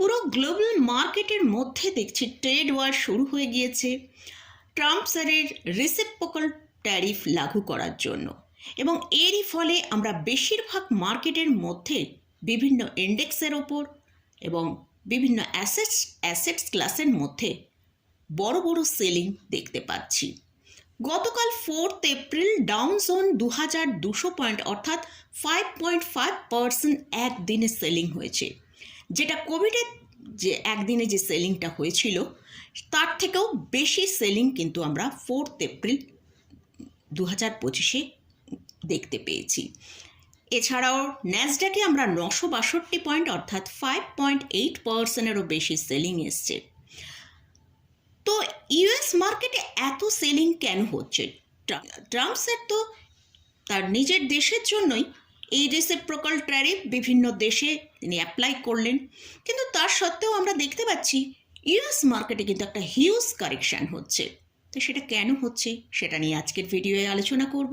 পুরো গ্লোবাল মার্কেটের মধ্যে দেখছি ট্রেড ওয়ার শুরু হয়ে গিয়েছে। ট্রাম্প স্যারের রিসেপ্পোকাল ট্যারিফ লাগু করার জন্য। এবং এরই ফলে আমরা বেশিরভাগ মার্কেটের মধ্যে বিভিন্ন ইন্ডেক্সের ওপর এবং বিভিন্ন অ্যাসেটস অ্যাসেটস ক্লাসের মধ্যে বড় বড় সেলিং দেখতে পাচ্ছি। গতকাল ফোর্থ এপ্রিল ডাউন জোন দু হাজার দুশো পয়েন্ট অর্থাৎ ফাইভ পয়েন্ট ফাইভ পার্সেন্ট একদিনে সেলিং হয়েছে। যেটা কোভিডের যে একদিনে যে সেলিংটা হয়েছিল, তার থেকেও বেশি সেলিং কিন্তু আমরা ফোর্থ এপ্রিল দু হাজার পঁচিশে দেখতে পেয়েছি। এছাড়াও ন্যাসডাকে আমরা নশো বাষট্টি পয়েন্ট অর্থাৎ ফাইভ পয়েন্ট এইট পার্সেন্টেরও বেশি সেলিং এসছে। তো ইউএস মার্কেটে এত সেলিং কেন হচ্ছে? ট্রাম্প স্যার তো তার নিজের দেশের জন্যই এই রেসিপ্রোকাল ট্যারিফ বিভিন্ন দেশে তিনি অ্যাপ্লাই করলেন। কিন্তু তার সত্ত্বেও আমরা দেখতে পাচ্ছি ইউএস মার্কেটে কিন্তু একটা হিউজ কারেকশান হচ্ছে। তো সেটা কেন হচ্ছে সেটা নিয়ে আজকের ভিডিওয়ে আলোচনা করব।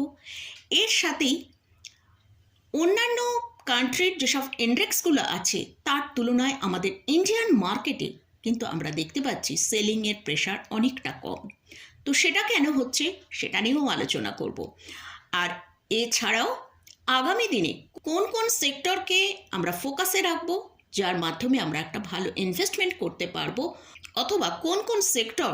এর সাথেই অন্যান্য কান্ট্রির যেসব ইন্ডেক্সগুলো আছে, তার তুলনায় আমাদের ইন্ডিয়ান মার্কেটে কিন্তু আমরা দেখতে পাচ্ছি সেলিংয়ের প্রেশার অনেকটা কম। তো সেটা কেন হচ্ছে সেটা নিয়েও আলোচনা করব। আর এছাড়াও আগামী দিনে কোন কোন সেক্টরকে আমরা ফোকাসে রাখব, যার মাধ্যমে আমরা একটা ভালো ইনভেস্টমেন্ট করতে পারব, অথবা কোন কোন সেক্টর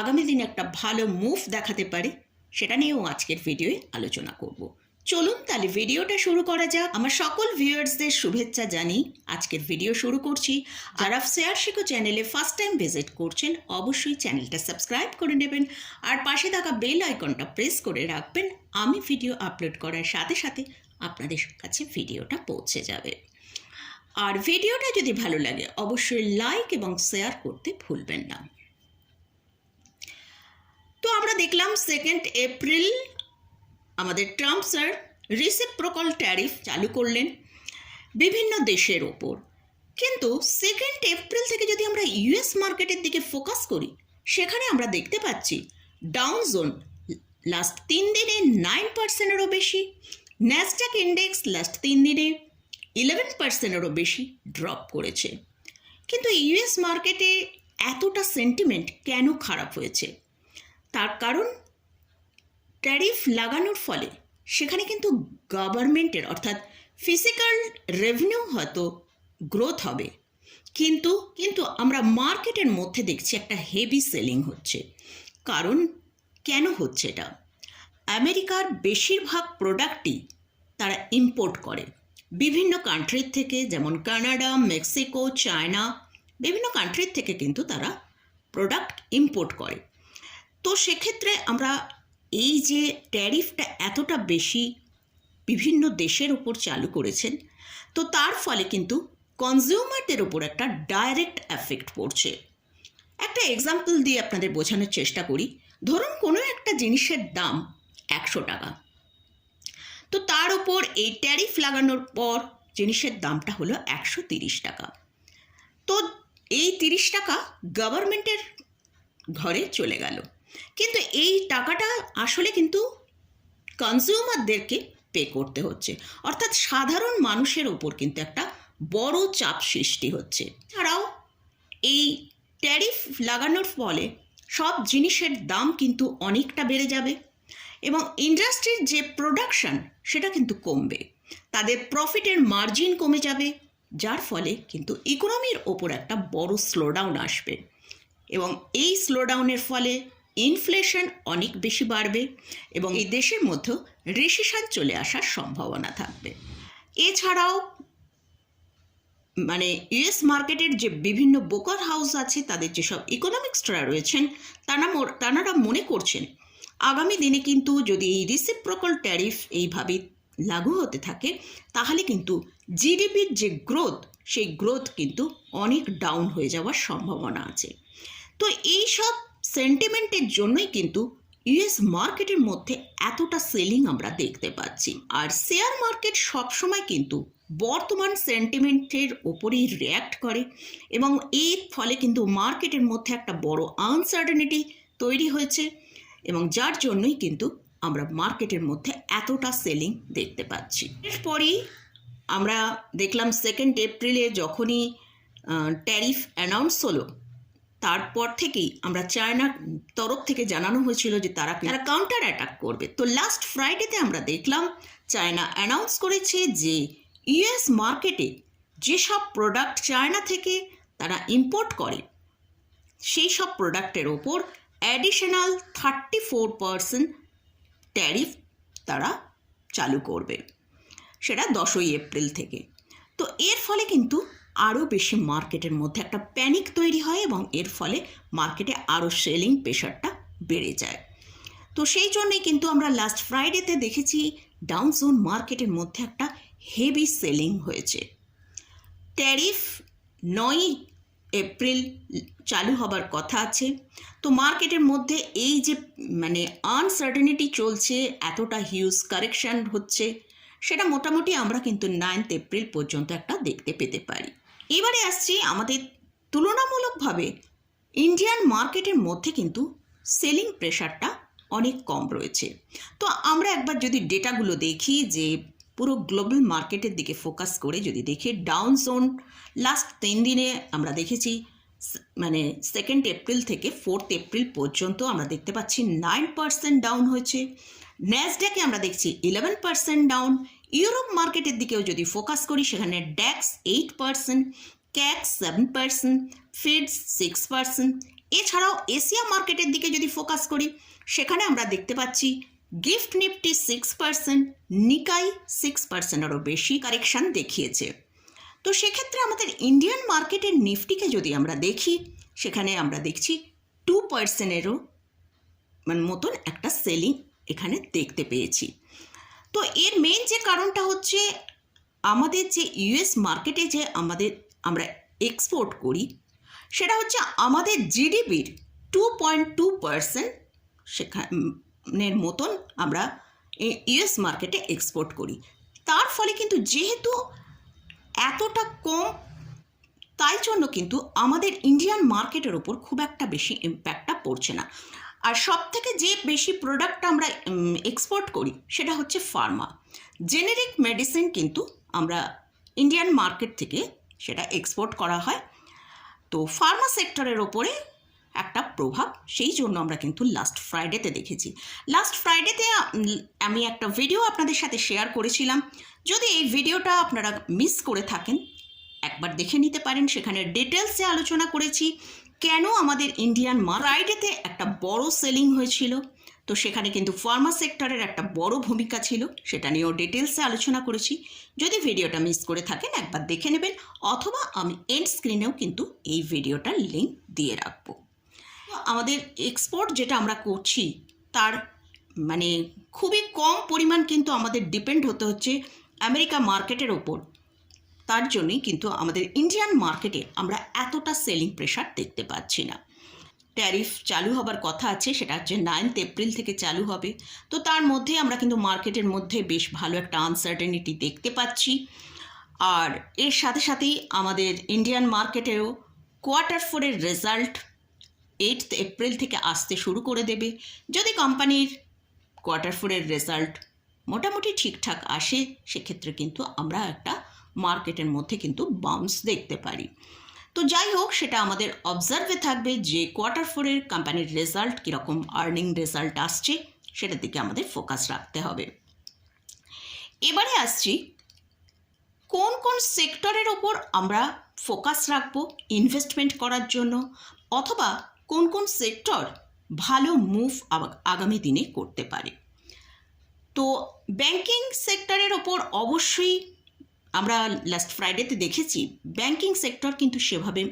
আগামী দিনে একটা ভালো মুভ দেখাতে পারে, সেটা নিয়েও আজকের ভিডিওয়ে আলোচনা করব। চলুন তাহলে ভিডিওটা শুরু করা যাক। আমার সকল ভিউয়ার্সদের শুভেচ্ছা জানি আজকের ভিডিও শুরু করছি। যারা শেয়ার শিখো চ্যানেলে ফার্স্ট টাইম ভিজিট করছেন, অবশ্যই চ্যানেলটা সাবস্ক্রাইব করে নেবেন, আর পাশে থাকা বেল আইকনটা প্রেস করে রাখবেন। আমি ভিডিও আপলোড করার সাথে সাথে আপনাদের কাছে ভিডিওটা পৌঁছে যাবে। আর ভিডিওটা যদি ভালো লাগে, অবশ্যই লাইক এবং শেয়ার করতে ভুলবেন না। তো আমরা দেখলাম সেকেন্ড এপ্রিল আমাদের ট্রাম্প স্যার রিসেপ্রোকাল ট্যারিফ চালু করলেন বিভিন্ন দেশের ওপর। কিন্তু সেকেন্ড এপ্রিল থেকে যদি আমরা ইউএস মার্কেটের দিকে ফোকাস করি, সেখানে আমরা দেখতে পাচ্ছি ডাউন জোন লাস্ট তিন দিনে নাইন পার্সেন্টেরও বেশি ন্যাসডাক ইন্ডেক্স লাস্ট তিন দিনে ইলেভেন পার্সেন্টেরও বেশি ড্রপ করেছে। কিন্তু ইউএস মার্কেটে এতটা সেন্টিমেন্ট কেন খারাপ হয়েছে? তার কারণ ট্যারিফ লাগানোর ফলে সেখানে কিন্তু গভর্নমেন্টের অর্থাৎ ফিজিক্যাল রেভিনিউ হয়তো গ্রোথ হবে। কিন্তু কিন্তু আমরা মার্কেটের মধ্যে দেখছি একটা হেভি সেলিং হচ্ছে। কারণ কেন হচ্ছে এটা? আমেরিকার বেশিরভাগ প্রোডাক্টই তারা ইম্পোর্ট করে। বিভিন্ন কান্ট্রির থেকে, যেমন কানাডা, মেক্সিকো, চায়না, বিভিন্ন কান্ট্রির থেকে কিন্তু তারা প্রোডাক্ট ইম্পোর্ট করে। তো সেক্ষেত্রে আমরা এই যে ট্যারিফটা এতটা বেশি বিভিন্ন দেশের উপর চালু করেছেন, তো তার ফলে কিন্তু কনজিউমারদের উপর একটা ডাইরেক্ট এফেক্ট পড়ছে। একটা এক্সাম্পল দিয়ে আপনাদের বোঝানোর চেষ্টা করি। ধরুন কোনো একটা জিনিসের দাম একশো টাকা। তো তার উপর এই ট্যারিফ লাগানোর পর জিনিসের দামটা হলো একশো তিরিশ টাকা। তো এই তিরিশ টাকা গভর্নমেন্টের ঘরে চলে গেল। কিন্তু এই টাকাটা আসলে কিন্তু কনজিউমারদেরকে পে করতে হচ্ছে। অর্থাৎ সাধারণ মানুষের ওপর কিন্তু একটা বড় চাপ সৃষ্টি হচ্ছে। ছাড়াও এই ট্যারিফ লাগানোর ফলে সব জিনিসের দাম কিন্তু অনেকটা বেড়ে যাবে। এবং ইন্ডাস্ট্রির যে প্রোডাকশন, সেটা কিন্তু কমবে। তাদের প্রফিটের মার্জিন কমে যাবে, যার ফলে কিন্তু ইকোনমির ওপর একটা বড় স্লোডাউন আসবে। এবং এই স্লোডাউনের ফলে ইনফ্লেশন অনেক বেশি বাড়বে এবং এই দেশের মধ্যে রেসিশন চলে আসার সম্ভাবনা থাকবে। এছাড়াও মানে ইউএস মার্কেটের যে বিভিন্ন বোকার হাউস আছে, তাদের যেসব ইকোনমিক্সরা রয়েছেন, তারা তারা মনে করছেন আগামী দিনে কিন্তু যদি এই রিসিপ্রোকাল ট্যারিফ এইভাবে লাগু হতে থাকে, তাহলে কিন্তু জিডিপির যে গ্রোথ সেই গ্রোথ কিন্তু অনেক ডাউন হয়ে যাওয়ার সম্ভাবনা আছে। তো এই সব সেন্টিমেন্টের জন্যই কিন্তু ইউএস মার্কেটের মধ্যে এতটা সেলিং আমরা দেখতে পাচ্ছি। আর শেয়ার মার্কেট সবসময় কিন্তু বর্তমান সেন্টিমেন্টের ওপরেই রিয়্যাক্ট করে এবং এর ফলে কিন্তু মার্কেটের মধ্যে একটা বড় আনসার্টেনিটি তৈরি হয়েছে। এবং যার জন্যই কিন্তু আমরা মার্কেটের মধ্যে এতটা সেলিং দেখতে পাচ্ছি। এরপরই আমরা দেখলাম সেকেন্ড এপ্রিলে যখনই ট্যারিফ অ্যানাউন্স হলো, তারপর থেকেই আমরা চায়নার তরফ থেকে জানানো হয়েছিল যে তারা তারা কাউন্টার অ্যাটাক করবে। তো লাস্ট ফ্রাইডেতে আমরা দেখলাম চায়না অ্যানাউন্স করেছে যে ইউএস মার্কেটে যেসব প্রোডাক্ট চায়না থেকে তারা ইম্পোর্ট করে, সেই সব প্রোডাক্টের ওপর additional thirty four percent tariff তারা চালু করবে। সেটা দশই এপ্রিল থেকে। তো এর ফলে কিন্তু আরও বেশি মার্কেটের মধ্যে একটা প্যানিক তৈরি হয় এবং এর ফলে মার্কেটে আরও সেলিং প্রেশারটা বেড়ে যায়। তো সেই জন্যই কিন্তু আমরা লাস্ট ফ্রাইডেতে দেখেছি ডাউন জোন মার্কেটের মধ্যে একটা হেভি সেলিং হয়েছে। ট্যারিফ নয় এপ্রিল চালু হবার কথা আছে। তো মার্কেটের মধ্যে এই যে মানে আনসার্টেনিটি চলছে, এতটা হিউজ কারেকশান হচ্ছে, সেটা মোটামুটি আমরা কিন্তু নাইনথ এপ্রিল পর্যন্ত একটা দেখতে পেতে পারি। এবারে আসছি আমাদের তুলনামূলকভাবে ইন্ডিয়ান মার্কেটের মধ্যে কিন্তু সেলিং প্রেশারটা অনেক কম রয়েছে। তো আমরা একবার যদি ডেটাগুলো দেখি যে পুরো গ্লোবাল মার্কেটের দিকে ফোকাস করে যদি দেখি ডাউন জোন লাস্ট তিন দিনে আমরা দেখেছি মানে সেকেন্ড এপ্রিল থেকে ফোর্থ এপ্রিল পর্যন্ত আমরা দেখতে পাচ্ছি নাইন পার্সেন্ট ডাউন হয়েছে। ন্যাসড্যাকে আমরা দেখছি ইলেভেন পার্সেন্ট ডাউন ইউরোপ মার্কেটের দিকেও যদি ফোকাস করি, সেখানে DAX eight percent CAC seven percent FTSE six percent এছাড়াও এশিয়া মার্কেটের দিকে যদি ফোকাস করি, সেখানে আমরা দেখতে পাচ্ছি GIFT Nifty six percent Nikkei six পার্সেন্টেরও বেশি কারেকশান দেখিয়েছে। তো সেক্ষেত্রে আমাদের ইন্ডিয়ান মার্কেটের নিফটিকে যদি আমরা দেখি, সেখানে আমরা দেখছি টু পার্সেন্টেরও মানে মতন একটা সেলিং এখানে দেখতে পেয়েছি। তো এর মেন যে কারণটা হচ্ছে, আমাদের যে ইউএস মার্কেটে যে আমাদের আমরা এক্সপোর্ট করি, সেটা হচ্ছে আমাদের জিডিপির টু পয়েন্ট টু পার্সেন্ট সেখানের মতন আমরা ইউএস মার্কেটে এক্সপোর্ট করি। তার ফলে কিন্তু যেহেতু এতটা কম, তাই জন্য কিন্তু আমাদের ইন্ডিয়ান মার্কেটের ওপর খুব একটা বেশি ইম্প্যাক্টটা পড়ছে না। আর সব থেকে যে বেশি প্রোডাক্ট আমরা এক্সপোর্ট করি, সেটা হচ্ছে ফার্মা জেনেরিক মেডিসিন কিন্তু আমরা ইন্ডিয়ান মার্কেট থেকে সেটা এক্সপোর্ট করা হয়। তো ফার্মা সেক্টরের ওপরে একটা প্রভাব, সেই জন্য আমরা কিন্তু লাস্ট ফ্রাইডেতে দেখেছি। লাস্ট ফ্রাইডেতে আমি একটা ভিডিও আপনাদের সাথে শেয়ার করেছিলাম। যদি এই ভিডিওটা আপনারা মিস করে থাকেন, একবার দেখে নিতে পারেন। সেখানে ডিটেলসে আলোচনা করেছি, কেন আমাদের ইন্ডিয়ান ফ্রাইডেতে একটা বড় সেলিং হয়েছিল। তো সেখানে কিন্তু ফার্মা সেক্টরের একটা বড় ভূমিকা ছিল, সেটা নিয়েও ডিটেলসে আলোচনা করেছি। যদি ভিডিওটা মিস করে থাকেন, একবার দেখে নেবেন, অথবা আমি এন্ড স্ক্রিনেও কিন্তু এই ভিডিওটার লিঙ্ক দিয়ে রাখব। আমাদের এক্সপোর্ট যেটা আমরা করছি, তার মানে খুবই কম পরিমাণ কিন্তু আমাদের ডিপেন্ড হতে হচ্ছে আমেরিকা মার্কেটের ওপর। তার জন্যই কিন্তু আমাদের ইন্ডিয়ান মার্কেটে আমরা এতটা সেলিং প্রেশার দেখতে পাচ্ছি না। ট্যারিফ চালু হবার কথা আছে, সেটা হচ্ছে নাইনথ এপ্রিল থেকে চালু হবে। তো তার মধ্যে আমরা কিন্তু মার্কেটের মধ্যে বেশ ভালো একটা আনসার্টেনিটি দেখতে পাচ্ছি। আর এর সাথে সাথেই আমাদের ইন্ডিয়ান মার্কেটেও কোয়ার্টার ফোরের রেজাল্ট এইটথ এপ্রিল থেকে আসতে শুরু করে দেবে। যদি কোম্পানির কোয়ার্টার ফোরের রেজাল্ট মোটামুটি ঠিকঠাক আসে, সেক্ষেত্রে কিন্তু আমরা একটা মার্কেটের মধ্যে কিন্তু বাউন্স দেখতে পারি। তো যাই হোক, সেটা আমাদের অবজার্ভে থাকবে যে কোয়ার্টার ফোরের কোম্পানির রেজাল্ট কীরকম আর্নিং রেজাল্ট আসছে, সেটার দিকে আমাদের ফোকাস রাখতে হবে। এবারে আসছি, কোন কোন সেক্টরের ওপর আমরা ফোকাস রাখব ইনভেস্টমেন্ট করার জন্য, অথবা কোন কোন সেক্টর ভালো মুভ আগামী দিনে করতে পারে। তো ব্যাংকিং সেক্টরের ওপর অবশ্যই আমরা লাস্ট ফ্রাইডেতে দেখেছি ব্যাংকিং সেক্টর কিন্তু সেভাবে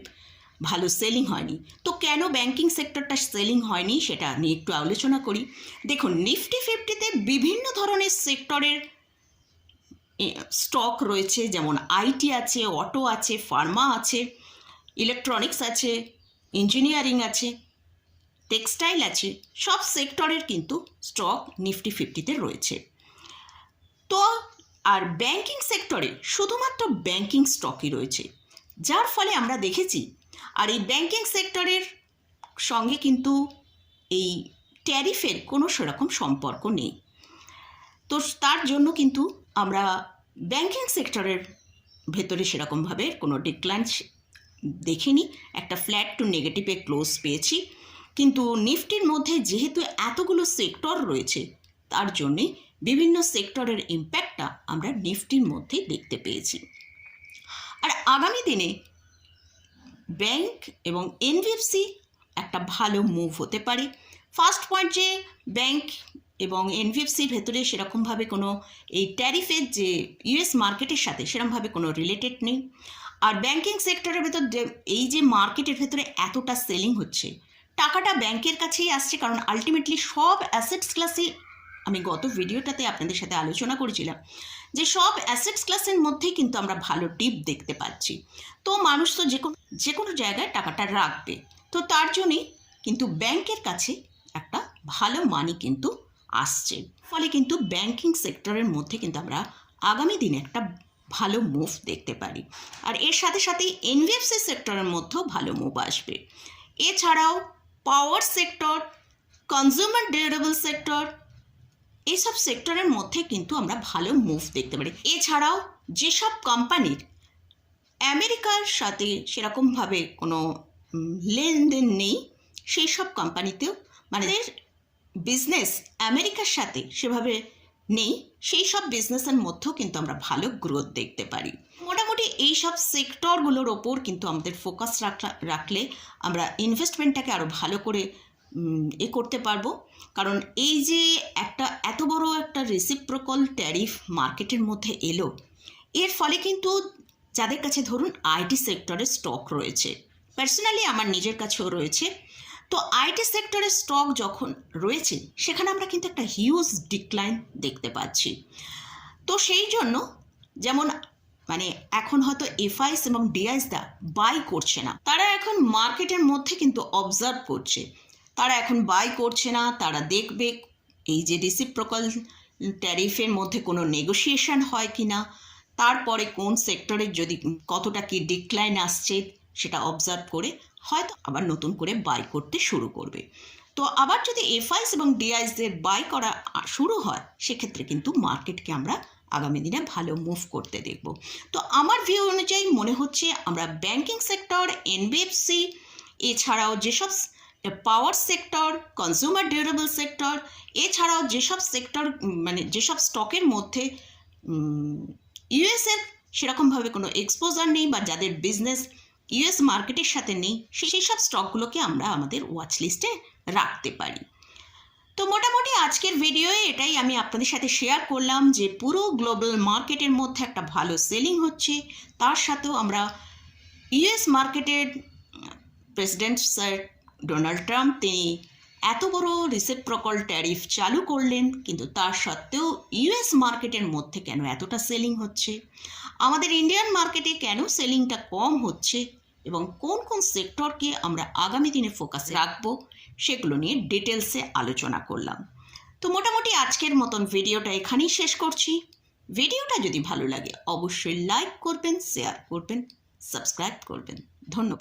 ভালো সেলিং হয়নি। তো কেন ব্যাংকিং সেক্টরটা সেলিং হয়নি সেটা নিয়ে একটু আলোচনা করি। দেখুন নিফটি ফিফটিতে বিভিন্ন ধরনের সেক্টরের স্টক রয়েছে, যেমন আইটি আছে অটো আছে ফার্মা আছে ইলেকট্রনিক্স আছে ইঞ্জিনিয়ারিং আছে, টেক্সটাইল আছে, সব সেক্টরের কিন্তু স্টক নিফটি ফিফটিতে রয়েছে। তো আর ব্যাংকিং সেক্টরে শুধুমাত্র ব্যাংকিং স্টকই রয়েছে, যার ফলে আমরা দেখেছি আর এই ব্যাংকিং সেক্টরের সঙ্গে কিন্তু এই ট্যারিফের কোনো সেরকম সম্পর্ক নেই। তো তার জন্য কিন্তু আমরা ব্যাংকিং সেক্টরের ভেতরে সেরকমভাবে কোনো ডিক্লাইন দেখিনি, একটা ফ্ল্যাট টু নেগেটিভে ক্লোজ পেয়েছি। কিন্তু নিফটির মধ্যে যেহেতু এতগুলো সেক্টর রয়েছে, তার জন্যে বিভিন্ন সেক্টরের ইম্প্যাক্টটা আমরা নিফটির মধ্যে দেখতে পেয়েছি। আর আগামী দিনে ব্যাংক এবং এনবিএফসি একটা ভালো মুভ হতে পারে। ফার্স্ট পয়েন্ট যে ব্যাংক এবং এনবিএফসির ভেতরে সেরকমভাবে কোনো এই ট্যারিফের যে ইউএস মার্কেটের সাথে সেরকমভাবে কোনো রিলেটেড নেই। আর ব্যাংকিং সেক্টরের ভেতর এই যে মার্কেটের ভেতরে এতটা সেলিং হচ্ছে, টাকাটা ব্যাংকের কাছেই আসছে কারণ আলটিমেটলি সব অ্যাসেটস ক্লাসে আমি গত ভিডিওটাতে আপনাদের সাথে আলোচনা করেছিলাম যে সব অ্যাসেটস ক্লাসের মধ্যেই কিন্তু আমরা ভালো টিপ দেখতে পাচ্ছি। তো মানুষ তো যে কোনো যে কোনো জায়গায় টাকাটা রাখবে। তো তার জন্যই কিন্তু ব্যাংকের কাছে একটা ভালো মানি কিন্তু আসছে। ফলে কিন্তু ব্যাংকিং সেক্টরের মধ্যে কিন্তু আমরা আগামী দিনে একটা ভালো মুভ দেখতে পারি। আর এর সাথে সাথে এনভিএফসি সেক্টরের মধ্যেও ভালো মুভ আসবে। এছাড়াও power sector consumer durable sector এসব সেক্টরের মধ্যে কিন্তু আমরা ভালো মুভ দেখতে পারি। এছাড়াও যেসব কোম্পানির আমেরিকার সাথে সেরকমভাবে কোনো লেনদেন নেই সেই সব কোম্পানিতেও মানে বিজনেস আমেরিকার সাথে সেভাবে নেই, সেই সব বিজনেসের মধ্যেও কিন্তু আমরা ভালো গ্রোথ দেখতে পারি। মোটামুটি এই সব সেক্টরগুলোর ওপর কিন্তু আমাদের ফোকাস রাখলে আমরা ইনভেস্টমেন্টটাকে আরও ভালো করে এ করতে পারব। কারণ এই যে একটা, এত বড় একটা রেসিপ্রোকল ট্যারিফ মার্কেটের মধ্যে এলো, এর ফলে কিন্তু যাদের কাছে ধরুন আইটি সেক্টরের স্টক রয়েছে পার্সোনালি আমার নিজের কাছেও রয়েছে তো আইটি সেক্টরের স্টক যখন রয়েছে, সেখানে আমরা কিন্তু একটা হিউজ ডিক্লাইন দেখতে পাচ্ছি। তো সেই জন্য যেমন মানে এখন হয়তো এফআইস এবং ডিআইস দা বাই করছে না, তারা এখন মার্কেটের মধ্যে কিন্তু অবজার্ভ করছে। তারা এখন বাই করছে না, তারা দেখবে এই যে রিসিপ্রোকাল ট্যারিফের মধ্যে কোনো নেগোসিয়েশন হয় কি না তারপরে কোন সেক্টরের যদি কতটা কি ডিক্লাইন আসছে, সেটা অবজার্ভ করে হয়তো আবার নতুন করে বাই করতে শুরু করবে। তো আবার যদি এফআইস এবং ডিআইসদের বাই করা শুরু হয়, সেক্ষেত্রে কিন্তু মার্কেটকে আমরা আগামী দিনে ভালো মুভ করতে দেখব। তো আমার ভিউ অনুযায়ী মনে হচ্ছে আমরা ব্যাংকিং সেক্টর এনবিএফসি এছাড়াও যেসব power sector consumer durable sector এছাড়াও যেসব সেক্টর মানে যেসব স্টকের মধ্যে ইউএসের সেরকমভাবে কোনো এক্সপোজার নেই বা যাদের বিজনেস ইউএস মার্কেটের সাথে নেই সেই সব স্টকগুলোকে আমরা আমাদের ওয়াচ লিস্টে রাখতে পারি। তো মোটামুটি আজকের ভিডিওয়ে এটাই আমি আপনাদের সাথে শেয়ার করলাম যে পুরো গ্লোবাল মার্কেটের মধ্যে একটা ভালো সেলিং হচ্ছে। তার সাথেও আমরা ইউএস মার্কেটের প্রেসিডেন্ট স্যার ডোনাল্ড ট্রাম্প তিনি এত বড় রিসেপ্রকল ট্যারিফ চালু করলেন, কিন্তু তার সত্ত্বেও ইউএস মার্কেটের মধ্যে কেন এতটা সেলিং হচ্ছে? আমাদের ইন্ডিয়ান মার্কেটে কেন সেলিংটা কম হচ্ছে? এবং কোন কোন সেক্টরকে আমরা আগামী দিনে ফোকাস রাখব? সেগুলো নিয়ে ডিটেলসে আলোচনা করলাম। তো মোটামুটি আজকের মতন ভিডিওটা এখানেই শেষ করছি। ভিডিওটা যদি ভালো লাগে, অবশ্যই লাইক করবেন শেয়ার করবেন সাবস্ক্রাইব করবেন। ধন্যবাদ।